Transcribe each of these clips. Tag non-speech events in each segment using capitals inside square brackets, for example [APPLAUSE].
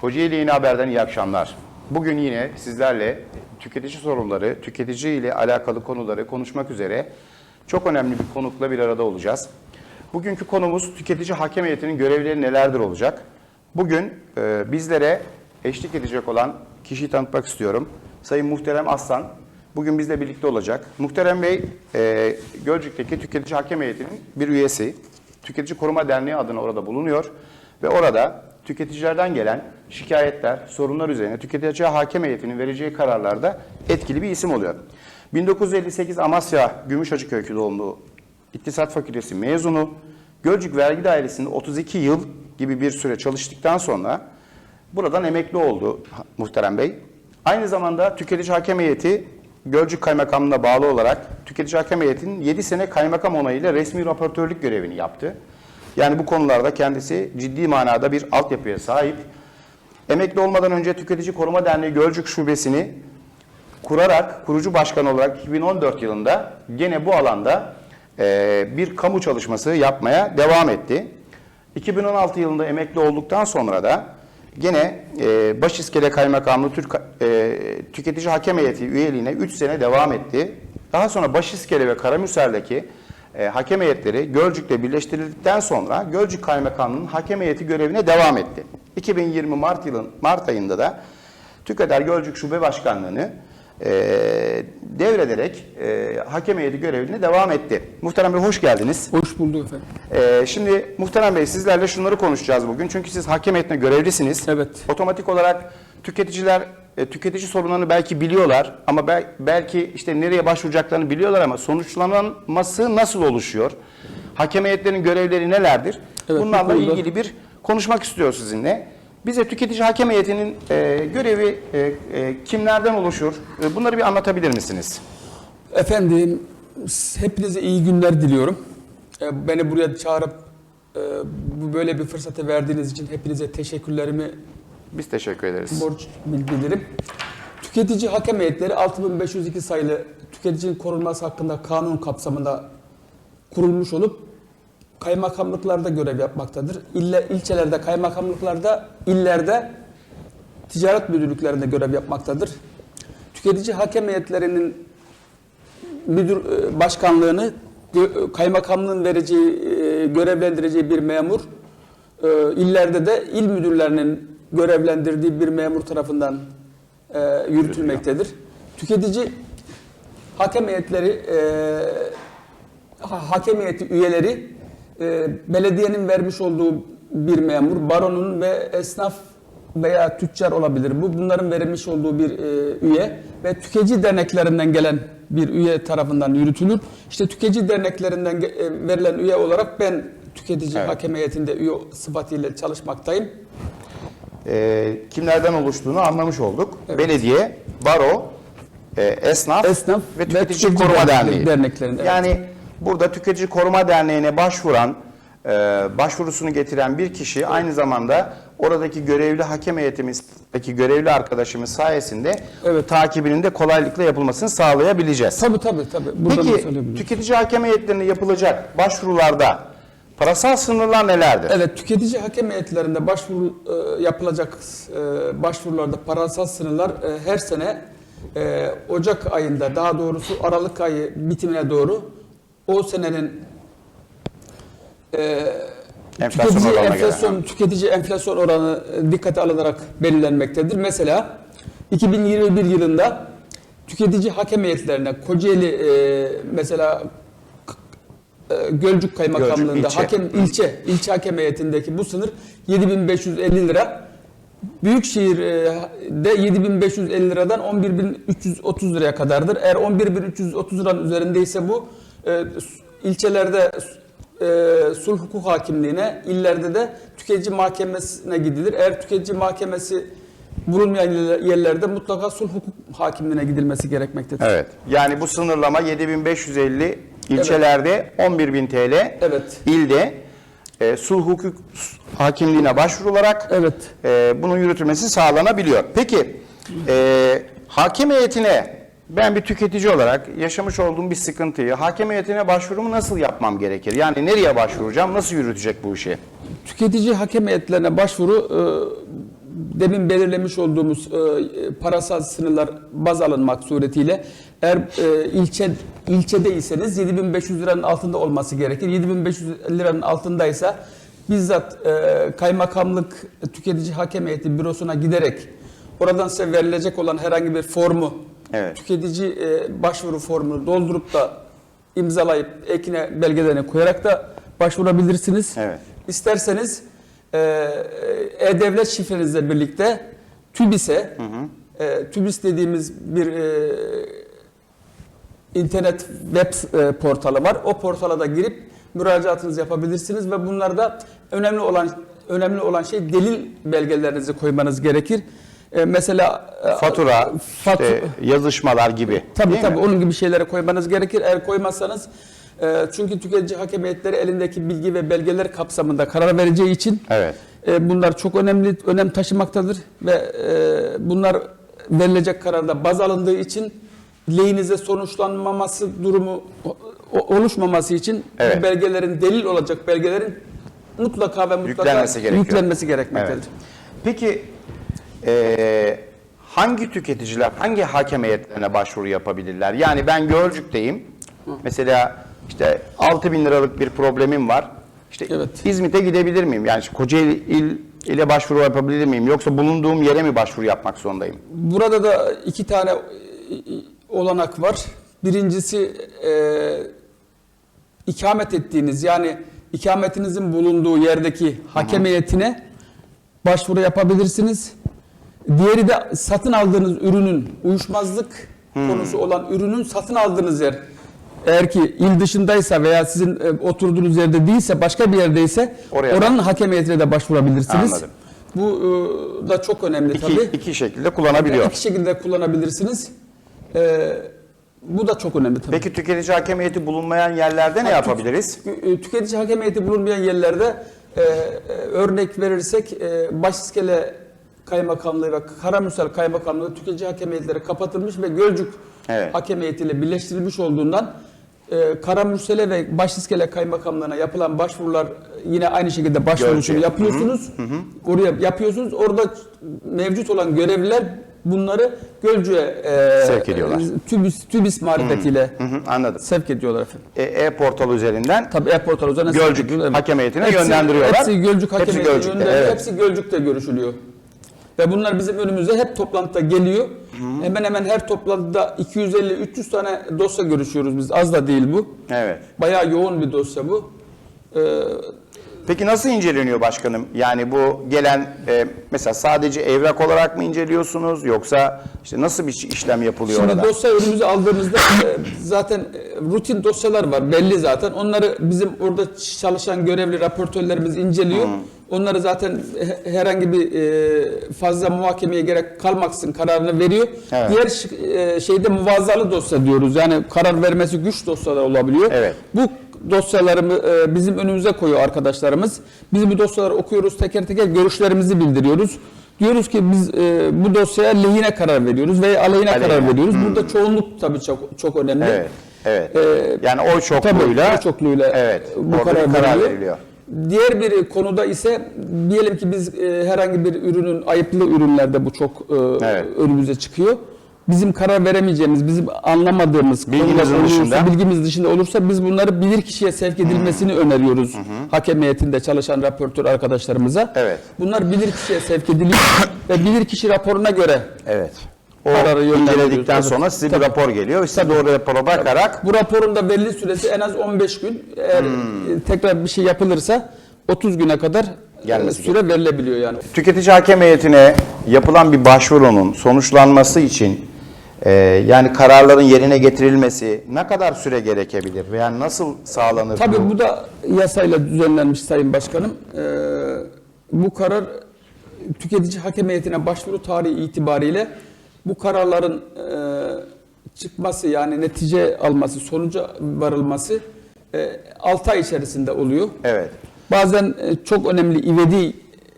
Kocaeli Yeni Haber'den iyi akşamlar. Bugün yine sizlerle tüketici sorunları, tüketici ile alakalı konuları konuşmak üzere çok önemli bir konukla bir arada olacağız. Bugünkü konumuz tüketici hakem heyetinin görevleri nelerdir olacak. Bugün e, bizlere eşlik edecek olan kişiyi tanıtmak istiyorum. Sayın Muhterem Aslan bugün bizle birlikte olacak. Muhterem Bey e, Gölcük'teki tüketici hakem heyetinin bir üyesi. Tüketici Koruma Derneği adına orada bulunuyor ve orada tüketicilerden gelen şikayetler, sorunlar üzerine tüketici hakem heyetinin vereceği kararlarda etkili bir isim oluyor. 1958 Amasya Gümüşhacıköy doğumlu İktisat Fakültesi mezunu, Gölcük Vergi Dairesi'nde 32 yıl gibi bir süre çalıştıktan sonra buradan emekli oldu Muhterem Bey. Aynı zamanda tüketici hakem heyeti Gölcük Kaymakamlığı'na bağlı olarak tüketici hakem heyetinin 7 sene kaymakam onayıyla resmi raportörlük görevini yaptı. Yani bu konularda kendisi ciddi manada bir altyapıya sahip. Emekli olmadan önce Tüketici Koruma Derneği Gölcük Şubesi'ni kurarak kurucu başkan olarak 2014 yılında gene bu alanda e, bir kamu çalışması yapmaya devam etti. 2016 yılında emekli olduktan sonra da gene e, Başiskele Kaymakamlığı Türk e, Tüketici Hakem Heyeti üyeliğine 3 sene devam etti. Daha sonra Başiskele ve Karamürsel'deki e, hakem heyetleri Gölcük'te birleştirildikten sonra Gölcük Kaymakamlığı'nın hakem heyeti görevine devam etti. 2020 Mart yılın Mart ayında da TÜKADER Gölcük Şube Başkanlığı'nı e, devrederek e, hakem heyeti görevine devam etti. Muhterem Bey hoş geldiniz. Hoş bulduk efendim. E, şimdi Muhterem Bey sizlerle şunları konuşacağız bugün. Çünkü siz hakem heyetine görevlisiniz. Evet. Otomatik olarak tüketiciler e, tüketici sorunlarını belki biliyorlar ama bel- belki işte nereye başvuracaklarını biliyorlar ama sonuçlanması nasıl oluşuyor? Hakem heyetlerinin görevleri nelerdir? Evet, bu Bunlarla konuda- ilgili bir konuşmak istiyor sizinle. Bize tüketici hakem heyetinin e, görevi e, e, kimlerden oluşur? E, bunları bir anlatabilir misiniz? Efendim hepinize iyi günler diliyorum. Ee, Beni buraya çağırıp e, bu böyle bir fırsatı verdiğiniz için hepinize teşekkürlerimi Biz teşekkür ederiz. borç bilirim. Tüketici hakem heyetleri 6502 sayılı tüketicinin korunması hakkında kanun kapsamında kurulmuş olup kaymakamlıklarda görev yapmaktadır. İlle, ilçelerde, kaymakamlıklarda, illerde ticaret müdürlüklerinde görev yapmaktadır. Tüketici hakem heyetlerinin müdür e, başkanlığını gö- kaymakamlığın vereceği, e, görevlendireceği bir memur, e, illerde de il müdürlerinin görevlendirdiği bir memur tarafından e, yürütülmektedir. Tüketici hakem heyetleri, e, ha- hakem heyeti üyeleri e, belediyenin vermiş olduğu bir memur, baronun ve esnaf veya tüccar olabilir. Bu bunların verilmiş olduğu bir e, üye ve tüketici derneklerinden gelen bir üye tarafından yürütülür. İşte tüketici derneklerinden e, verilen üye olarak ben tüketici Evet. hakem heyetinde üye sıfatıyla çalışmaktayım. E, kimlerden oluştuğunu anlamış olduk. Evet. Belediye, baro, e, esnaf, Esnaf ve Tüketici, Koruma Derneği. derneklerinde, evet. Yani burada Tüketici Koruma Derneği'ne başvuran, e, başvurusunu getiren bir kişi aynı zamanda oradaki görevli hakem heyetimizdeki görevli arkadaşımız sayesinde Evet. takibinin de kolaylıkla yapılmasını sağlayabileceğiz. Tabii tabii tabii. Buradan da Peki tüketici hakem heyetlerine yapılacak başvurularda parasal sınırlar nelerdir? Evet, tüketici hakem heyetlerinde başvuru e, yapılacak e, başvurularda parasal sınırlar e, her sene e, Ocak ayında daha doğrusu Aralık ayı bitimine doğru o senenin e, Enflasyon tüketici göre, enflasyon ha. tüketici enflasyon oranı e, dikkate alınarak belirlenmektedir. Mesela 2021 yılında tüketici hakem heyetlerine Kocaeli e, mesela Gölcük Kaymakamlığı'nda Gölcük ilçe. hakem ilçe ilçe hakem heyetindeki bu sınır 7550 lira. Büyükşehir'de 7550 liradan 11330 liraya kadardır. Eğer 11330 liranın üzerindeyse bu e, ilçelerde e, sulh hukuk hakimliğine, illerde de tüketici mahkemesine gidilir. Eğer tüketici mahkemesi bulunmayan yerlerde mutlaka sulh hukuk hakimliğine gidilmesi gerekmektedir. Evet. Yani bu sınırlama 7550 ilçelerde 11000 TL. Evet. İlde e, sulh hukuk hakimliğine başvurularak Evet. e, bunun yürütülmesi sağlanabiliyor. Peki e, hakem heyetine ben bir tüketici olarak yaşamış olduğum bir sıkıntıyı hakem heyetine başvurumu nasıl yapmam gerekir? Yani nereye başvuracağım? Nasıl yürütecek bu işi? Tüketici hakem heyetlerine başvuru e, demin belirlemiş olduğumuz e, parasal sınırlar baz alınmak suretiyle eğer e, ilçe ilçedeyseniz 7500 liranın altında olması gerekir. 7500 liranın altındaysa bizzat e, kaymakamlık tüketici hakem heyeti bürosuna giderek oradan size verilecek olan herhangi bir formu Evet. tüketici e, başvuru formunu doldurup da imzalayıp ekine belgelerini koyarak da başvurabilirsiniz. Evet. İsterseniz e, e-devlet şifrenizle birlikte TÜBİS'e, e, TÜBİS dediğimiz bir e, internet web e, portalı var. O portala da girip müracaatınızı yapabilirsiniz ve bunlarda önemli olan önemli olan şey delil belgelerinizi koymanız gerekir. E, mesela e, Fatura, fatu- işte yazışmalar gibi. Tabii tabii mi? onun gibi şeylere koymanız gerekir. Eğer koymazsanız e, çünkü tüketici hakem heyetleri elindeki bilgi ve belgeler kapsamında karar vereceği için Evet. e, bunlar çok önemli önem taşımaktadır ve e, bunlar verilecek kararda baz alındığı için lehinize sonuçlanmaması durumu oluşmaması için Evet. bu belgelerin delil olacak belgelerin mutlaka ve mutlaka Yüklenmesi gerekiyor. yüklenmesi gerekmektedir. Evet. Peki eee, hangi tüketiciler hangi hakem heyetlerine başvuru yapabilirler? Yani ben Gölcük'teyim. Mesela işte 6 bin liralık bir problemim var. İşte Evet. İzmit'e gidebilir miyim? Yani Kocaeli il ile başvuru yapabilir miyim? Yoksa bulunduğum yere mi başvuru yapmak zorundayım? Burada da iki tane e, olanak var. Birincisi e, ikamet ettiğiniz yani ikametinizin bulunduğu yerdeki hakem heyetine başvuru yapabilirsiniz. Diğeri de satın aldığınız ürünün uyuşmazlık konusu olan ürünün satın aldığınız yer. Eğer ki il dışındaysa veya sizin e, oturduğunuz yerde değilse başka bir yerdeyse Oraya oranın hakem heyetine de başvurabilirsiniz. Anladım. Bu e, da çok önemli İki, tabii. iki şekilde kullanabiliyor. İki şekilde kullanabilirsiniz. Ee, bu da çok önemli tabii. Peki tüketici hakem heyeti bulunmayan yerlerde ne yapabiliriz? Tü- Tüketici hakem heyeti bulunmayan yerlerde e, e, örnek verirsek e, Başiskele Kaymakamlığı ve Karamürsel Kaymakamlığı tüketici hakem heyetleri kapatılmış ve Gölcük Evet. hakem heyetiyle birleştirilmiş olduğundan e, Karamürsel'e ve Başiskele Kaymakamlığı'na yapılan başvurular yine aynı şekilde başvurusunu yapıyorsunuz. Oraya yapıyorsunuz. Orada mevcut olan görevliler bunları Gölcük'e e, Sevk ediyorlar. TÜBİS, TÜBİS marifetiyle Hı hı, anladım. sevk ediyorlar efendim. E- E-portal üzerinden Tabii e-portal üzerinden Gölcük ediyorlar. hakem heyetine Hepsi- yönlendiriyorlar. Hepsi Gölcük hakem heyetine yönlendiriyor. evet. Hepsi Gölcük'te görüşülüyor. Ve bunlar bizim önümüze hep toplantıda geliyor. Hemen hemen her toplantıda 250-300 tane dosya görüşüyoruz biz. Az da değil bu. Evet. Bayağı yoğun bir dosya bu. Ee, Peki nasıl inceleniyor başkanım? Yani bu gelen e, mesela sadece evrak olarak mı inceliyorsunuz yoksa işte nasıl bir işlem yapılıyor Şimdi orada? dosya önümüze aldığımızda e, zaten e, rutin dosyalar var belli zaten. Onları bizim orada çalışan görevli raportörlerimiz inceliyor. Onları zaten he- herhangi bir e, fazla muhakemeye gerek kalmaksın kararını veriyor. Evet. Diğer e, şeyde muvazzalı dosya diyoruz. Yani karar vermesi güç dosyalar olabiliyor. Evet. Bu dosyalarımı e, bizim önümüze koyuyor arkadaşlarımız. Biz bu dosyaları okuyoruz teker teker görüşlerimizi bildiriyoruz. Diyoruz ki biz e, bu dosyaya lehine karar veriyoruz veya aleyhine, Aleyhine. karar veriyoruz. Burada çoğunluk tabii çok çok önemli. Evet. Evet. Ee, yani oy çokluğuyla Tabii oy çokluğuyla evet, bu karar, karar veriliyor. Diğer bir konuda ise diyelim ki biz e, herhangi bir ürünün ayıplı ürünlerde bu çok e, Evet. önümüze çıkıyor. Bizim karar veremeyeceğimiz, bizim anlamadığımız olursa, dışında. bilgimiz dışında olursa biz bunları bilir kişiye sevk edilmesini öneriyoruz. Hakem heyetinde çalışan raportör arkadaşlarımıza. Evet. Bunlar bilir kişiye sevk ediliyor ve bilir kişi raporuna göre Evet. O Kararı inceledikten Evet. sonra size bir rapor geliyor. Siz de o rapora bakarak Bu raporun da belli süresi en az 15 gün. Eğer Hmm. e, tekrar bir şey yapılırsa 30 güne kadar e, Gelmesi süre verilebiliyor yani. tüketici hakem heyetine yapılan bir başvurunun sonuçlanması için e, yani kararların yerine getirilmesi ne kadar süre gerekebilir veya nasıl sağlanır? Tabii bu da yasayla düzenlenmiş Sayın Başkanım. Ee, bu karar tüketici hakem heyetine başvuru tarihi itibariyle bu kararların e, çıkması yani netice alması, sonuca varılması 6 ay içerisinde oluyor. Evet. Bazen e, çok önemli ivedi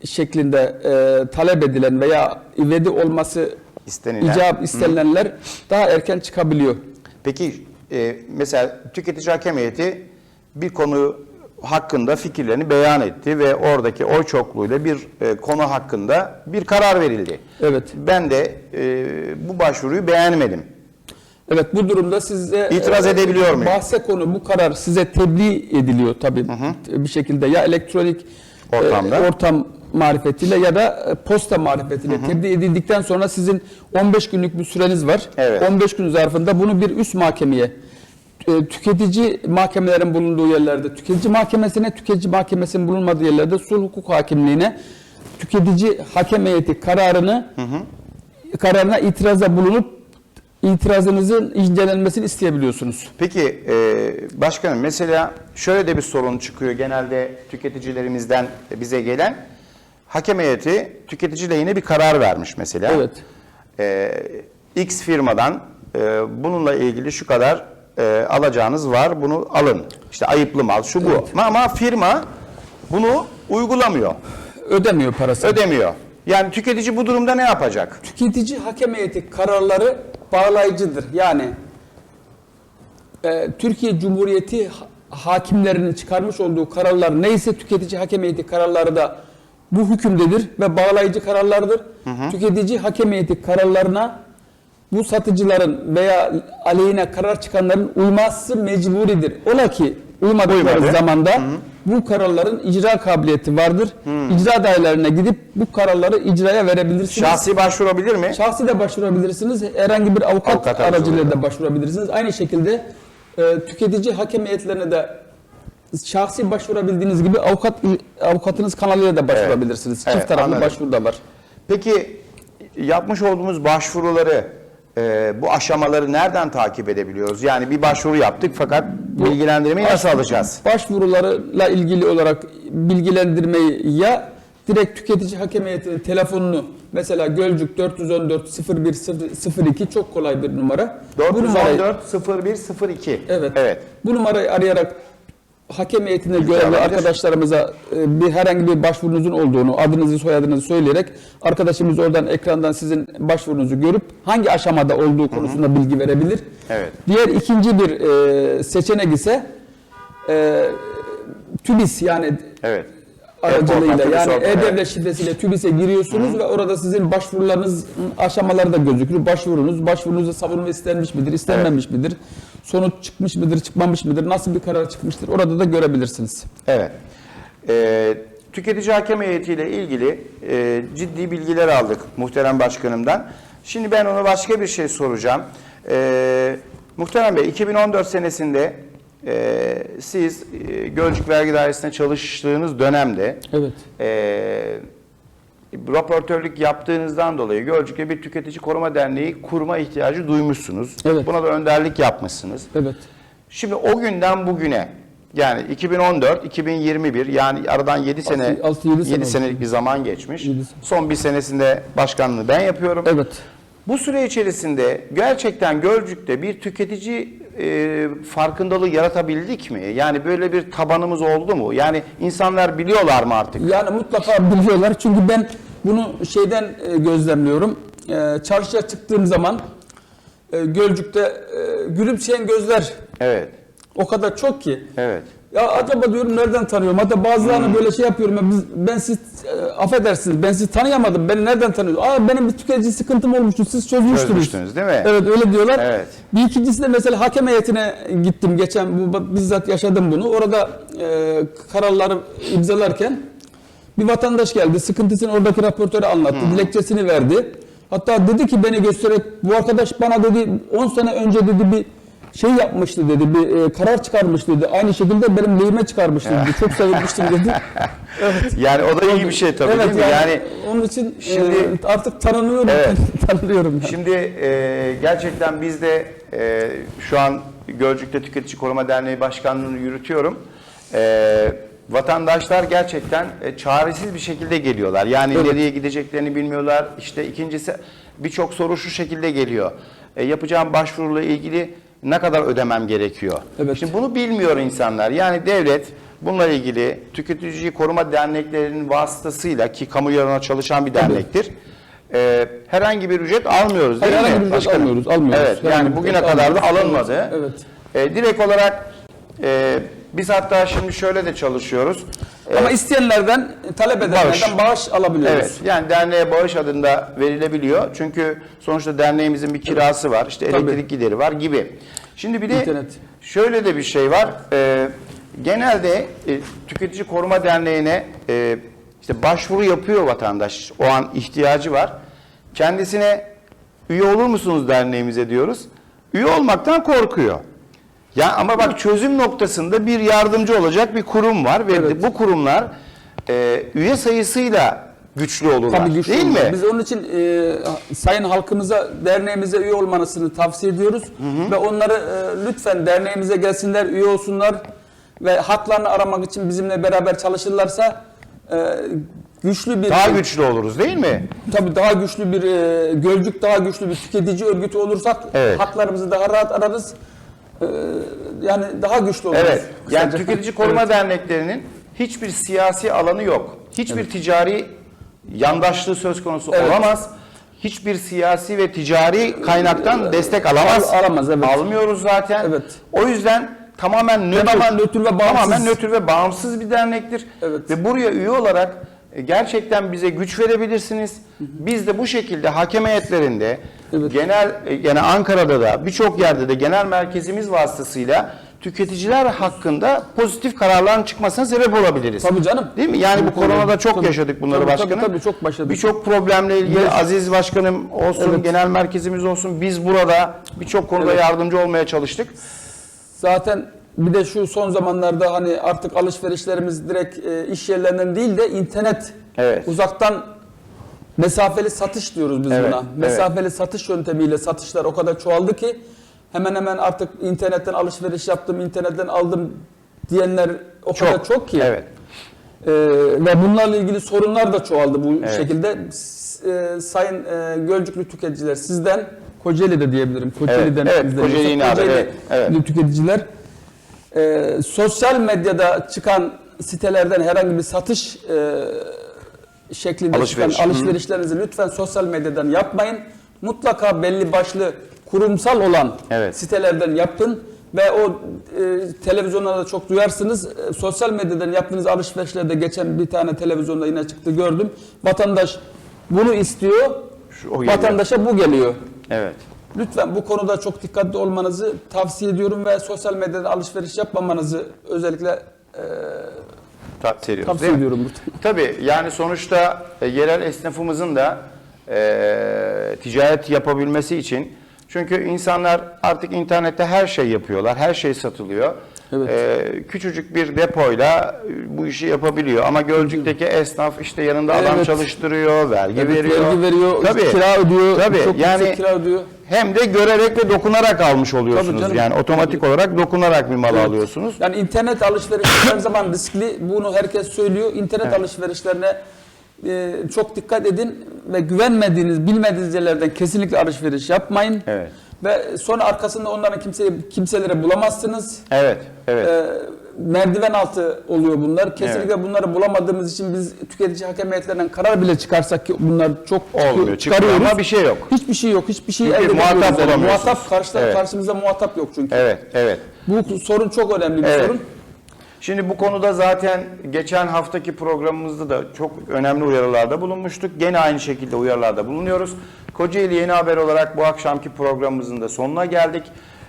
şeklinde e, talep edilen veya ivedi olması İstenilen. icap istenilenler daha erken çıkabiliyor. Peki e, mesela tüketici hakem heyeti bir konu hakkında fikirlerini beyan etti ve oradaki oy çokluğuyla bir e, konu hakkında bir karar verildi. Evet. Ben de e, bu başvuruyu beğenmedim. Evet bu durumda size İtiraz edebiliyor muyum? Bahse konu bu karar size tebliğ ediliyor tabii bir şekilde ya elektronik Ortamda. e, ortam marifetiyle ya da e, posta marifetiyle tebliğ edildikten sonra sizin 15 günlük bir süreniz var. Evet. 15 gün zarfında bunu bir üst mahkemeye e, tüketici mahkemelerin bulunduğu yerlerde, tüketici mahkemesine, tüketici mahkemesinin bulunmadığı yerlerde sulh hukuk hakimliğine tüketici hakem heyeti kararını kararına itiraza bulunup itirazınızın incelenmesini isteyebiliyorsunuz. Peki e, başkanım mesela şöyle de bir sorun çıkıyor genelde tüketicilerimizden bize gelen. Hakem heyeti tüketici lehine bir karar vermiş mesela. Evet. E, X firmadan e, bununla ilgili şu kadar e, alacağınız var bunu alın. İşte ayıplı mal şu bu. Ama firma bunu uygulamıyor. Ödemiyor parasını. Ödemiyor. Yani tüketici bu durumda ne yapacak? Tüketici hakem heyeti kararları bağlayıcıdır. Yani e, Türkiye Cumhuriyeti ha- hakimlerinin çıkarmış olduğu kararlar neyse tüketici hakem heyeti kararları da bu hükümdedir ve bağlayıcı kararlardır. Tüketici hakem heyeti kararlarına bu satıcıların veya aleyhine karar çıkanların uyması mecburidir. Ola ki uymadıkları Uymadı. zamanda bu kararların icra kabiliyeti vardır. İcra dairelerine gidip bu kararları icraya verebilirsiniz. Şahsi başvurabilir mi? Şahsi de başvurabilirsiniz. Herhangi bir avukat, Avukat aracılığıyla aracılığıyla. da başvurabilirsiniz. Aynı şekilde e, tüketici hakem heyetlerine de şahsi başvurabildiğiniz gibi avukat avukatınız kanalıyla da başvurabilirsiniz. Evet, Çift taraflı anladım. başvuru da var. Peki yapmış olduğumuz başvuruları, e, bu aşamaları nereden takip edebiliyoruz? Yani bir başvuru yaptık fakat bilgilendirmeyi nasıl alacağız? Başvurularla ilgili olarak bilgilendirmeyi ya direkt tüketici hakem heyetinin telefonunu mesela Gölcük 414 0102 çok kolay bir numara. Bu numarayı- 414 0102. Evet. Evet. Bu numarayı arayarak hakem heyetinde görevli arkadaşlarımıza e, bir herhangi bir başvurunuzun olduğunu, adınızı, soyadınızı söyleyerek arkadaşımız oradan ekrandan sizin başvurunuzu görüp hangi aşamada olduğu konusunda bilgi verebilir. Evet. Diğer ikinci bir e, seçenek ise e, TÜBİS yani Evet. aracılığıyla yani E-Devlet şifresiyle TÜBİS'e giriyorsunuz ve orada sizin başvurularınız aşamaları da gözükür. Başvurunuz, başvurunuzda savunma istenmiş midir, istenmemiş midir? Sonuç çıkmış mıdır, çıkmamış mıdır? Nasıl bir karar çıkmıştır? Orada da görebilirsiniz. Evet. Ee, tüketici hakem heyetiyle ilgili e, ciddi bilgiler aldık muhterem başkanımdan. Şimdi ben ona başka bir şey soracağım. Ee, muhterem Bey 2014 senesinde e, siz e, Gölcük Vergi Dairesi'nde çalıştığınız dönemde Evet. e, raportörlük yaptığınızdan dolayı Gölcük'te bir tüketici koruma derneği kurma ihtiyacı duymuşsunuz. Evet. Buna da önderlik yapmışsınız. Evet. Şimdi o günden bugüne yani 2014 2021 yani aradan 7 sene Altı- altı, yedi 7 sene senelik bir zaman geçmiş. Yedi sene. Son bir senesinde başkanlığı ben yapıyorum. Evet. Bu süre içerisinde gerçekten Gölcük'te bir tüketici e, farkındalığı yaratabildik mi? Yani böyle bir tabanımız oldu mu? Yani insanlar biliyorlar mı artık? Yani mutlaka biliyorlar. Çünkü ben bunu şeyden e, gözlemliyorum. E, çarşıya çıktığım zaman e, Gölcük'te gülümseyen gözler Evet. o kadar çok ki. Evet. Ya acaba diyorum nereden tanıyorum? Hatta bazılarını böyle şey yapıyorum. Ya biz, ben siz e, affedersiniz ben sizi tanıyamadım. Beni nereden tanıyorsunuz? Aa benim bir tüketici sıkıntım olmuştu. Siz çözmüştünüz. Çözmüştünüz değil mi? Evet öyle diyorlar. Evet. Bir ikincisi de mesela hakem heyetine gittim geçen bu bizzat yaşadım bunu. Orada e, kararları imzalarken bir vatandaş geldi. Sıkıntısını oradaki raportöre anlattı. Dilekçesini verdi. Hatta dedi ki beni göstererek bu arkadaş bana dedi 10 sene önce dedi bir şey yapmıştı dedi. Bir e, karar çıkarmıştı dedi. Aynı şekilde benim lehime çıkarmıştı dedi. [LAUGHS] Çok sevinmiştim dedi. Evet. Yani o da iyi bir şey tabii evet, değil mi? yani, Yani onun için şimdi- e, artık tanınıyorum. Evet. [LAUGHS] tanınıyorum. yani. Şimdi e, gerçekten biz de e, şu an Gölcük'te Tüketici Koruma Derneği Başkanlığı'nı yürütüyorum. E, vatandaşlar gerçekten e, çaresiz bir şekilde geliyorlar. Yani Evet. nereye gideceklerini bilmiyorlar. İşte ikincisi birçok soru şu şekilde geliyor. E, yapacağım başvuruyla ilgili ne kadar ödemem gerekiyor? Evet. Şimdi bunu bilmiyor insanlar. Yani devlet bununla ilgili tüketici koruma derneklerinin vasıtasıyla ki kamu yararına çalışan bir dernektir. e, herhangi bir ücret almıyoruz değil Hayır, mi? herhangi bir ücret başkanım? almıyoruz, almıyoruz. Evet yani bir bugüne kadar da almıyoruz. alınmadı. Evet. E, direkt olarak Ee, biz hatta şimdi şöyle de çalışıyoruz. Ama isteyenlerden, talep edenlerden bağış, alabiliyoruz. Evet, yani derneğe bağış adında verilebiliyor. Çünkü sonuçta derneğimizin bir kirası var, işte Tabii. elektrik gideri var gibi. Şimdi bir de İnternet. şöyle de bir şey var. Ee, genelde e, Tüketici Koruma Derneği'ne e, işte başvuru yapıyor vatandaş. O an ihtiyacı var. Kendisine üye olur musunuz derneğimize diyoruz. Üye olmaktan korkuyor. Ya ama bak çözüm noktasında bir yardımcı olacak bir kurum var ve Evet. bu kurumlar e, üye sayısıyla güçlü olurlar. Tabii güçlü değil olmalı. mi? Biz onun için e, sayın halkımıza derneğimize üye olmanızını tavsiye ediyoruz. Ve onları e, lütfen derneğimize gelsinler, üye olsunlar ve haklarını aramak için bizimle beraber çalışırlarsa e, güçlü bir Daha güçlü oluruz değil mi? tabii daha güçlü bir e, Gölcük daha güçlü bir tüketici örgütü olursak Evet. haklarımızı daha rahat ararız. E, yani daha güçlü oluruz. Evet. Yani Kısaca. tüketici koruma Evet. derneklerinin hiçbir siyasi alanı yok. Hiçbir ticari yandaşlığı söz konusu Evet. olamaz. Hiçbir siyasi ve ticari kaynaktan destek alamaz. Al- alamaz, evet. Almıyoruz zaten. Evet. O yüzden tamamen nötr, Tamamen nötr ve bağımsız. Tamamen nötr ve bağımsız bir dernektir. Evet. Ve buraya üye olarak e, gerçekten bize güç verebilirsiniz. Biz de bu şekilde hakem heyetlerinde Evet. genel e, yani Ankara'da da birçok yerde de genel merkezimiz vasıtasıyla tüketiciler hakkında pozitif kararların çıkmasına sebep olabiliriz. Tabii canım. Değil mi? Yani bu Tabii, tabii. koronada çok Tabii. yaşadık bunları Tabii, tabii, başkanım. tabii, çok başladık. Birçok problemle ilgili Evet. Aziz Başkanım olsun, Evet. genel merkezimiz olsun biz burada birçok konuda Evet. yardımcı olmaya çalıştık. Zaten bir de şu son zamanlarda hani artık alışverişlerimiz direkt e, iş yerlerinden değil de internet Evet. uzaktan mesafeli satış diyoruz biz Evet, buna. evet. Mesafeli satış yöntemiyle satışlar o kadar çoğaldı ki hemen hemen artık internetten alışveriş yaptım, internetten aldım diyenler o kadar çok ki. Evet. Ee, ve bunlarla ilgili sorunlar da çoğaldı bu Evet. şekilde. S- e, sayın e, Gölcüklü tüketiciler sizden Kocaeli'de diyebilirim. Kocaeli'den evet, izleniyorsa, Kocaeli yine Kocaeli evet, evet. tüketiciler e, sosyal medyada çıkan sitelerden herhangi bir satış e, şeklinde Alışveriş, çıkan alışverişlerinizi lütfen sosyal medyadan yapmayın. Mutlaka belli başlı kurumsal olan Evet. sitelerden yapın ve o e, televizyonlarda çok duyarsınız. E, sosyal medyadan yaptığınız alışverişlerde geçen bir tane televizyonda yine çıktı gördüm. Vatandaş bunu istiyor. Şu- o geliyor. Vatandaşa bu geliyor. Evet. Lütfen bu konuda çok dikkatli olmanızı tavsiye ediyorum ve sosyal medyada alışveriş yapmamanızı özellikle e, Tavsiye ediyoruz. tavsiye değil mi? ediyorum. [LAUGHS] Tabii yani sonuçta e, yerel esnafımızın da e, ticaret yapabilmesi için çünkü insanlar artık internette her şey yapıyorlar, her şey satılıyor. Evet. E, küçücük bir depoyla e, bu işi yapabiliyor ama Gölcük'teki esnaf işte yanında adam Evet. çalıştırıyor, vergi Evet, veriyor. vergi veriyor, Tabii. kira ödüyor, Tabii. çok yani kira ödüyor. hem de görerek ve dokunarak almış Tabii oluyorsunuz. canım. Yani otomatik olarak dokunarak bir mal Evet. alıyorsunuz. Yani internet alışverişi her zaman riskli. Bunu herkes söylüyor. İnternet Evet. alışverişlerine e, çok dikkat edin ve güvenmediğiniz, bilmediğiniz yerlerden kesinlikle alışveriş yapmayın. Evet. Ve sonra arkasında onların kimseye, kimselere bulamazsınız. Evet, evet. E, merdiven altı oluyor bunlar. Kesinlikle bunları bulamadığımız için biz tüketici hakem heyetlerinden karar bile çıkarsak ki bunlar çok Olmuyor, çıkmıyor çıkarıyoruz. ama bir şey yok. Hiçbir şey yok. Hiçbir şey elde muhatap olamıyorsunuz. Muhatap karşıda, Evet. karşımızda muhatap yok çünkü. Evet, evet. Bu sorun çok önemli bir Evet. sorun. Şimdi bu konuda zaten geçen haftaki programımızda da çok önemli uyarılarda bulunmuştuk. Gene aynı şekilde uyarılarda bulunuyoruz. Kocaeli Yeni Haber olarak bu akşamki programımızın da sonuna geldik.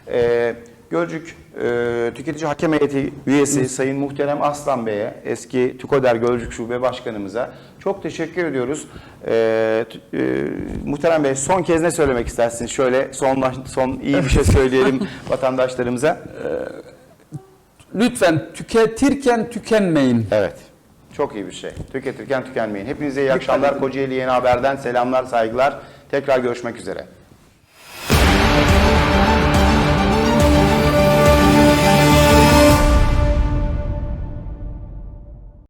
Ee, Gölcük e, Tüketici Hakem Heyeti üyesi Sayın Muhterem Aslan Bey'e, eski TÜKODER Gölcük Şube Başkanımıza çok teşekkür ediyoruz. Ee, t- e, Muhterem Bey son kez ne söylemek istersiniz? Şöyle son, son iyi bir şey [LAUGHS] söyleyelim vatandaşlarımıza. Lütfen tüketirken tükenmeyin. Evet. Çok iyi bir şey. Tüketirken tükenmeyin. Hepinize iyi akşamlar. Kocaeli Yeni Haber'den selamlar, saygılar. Tekrar görüşmek üzere.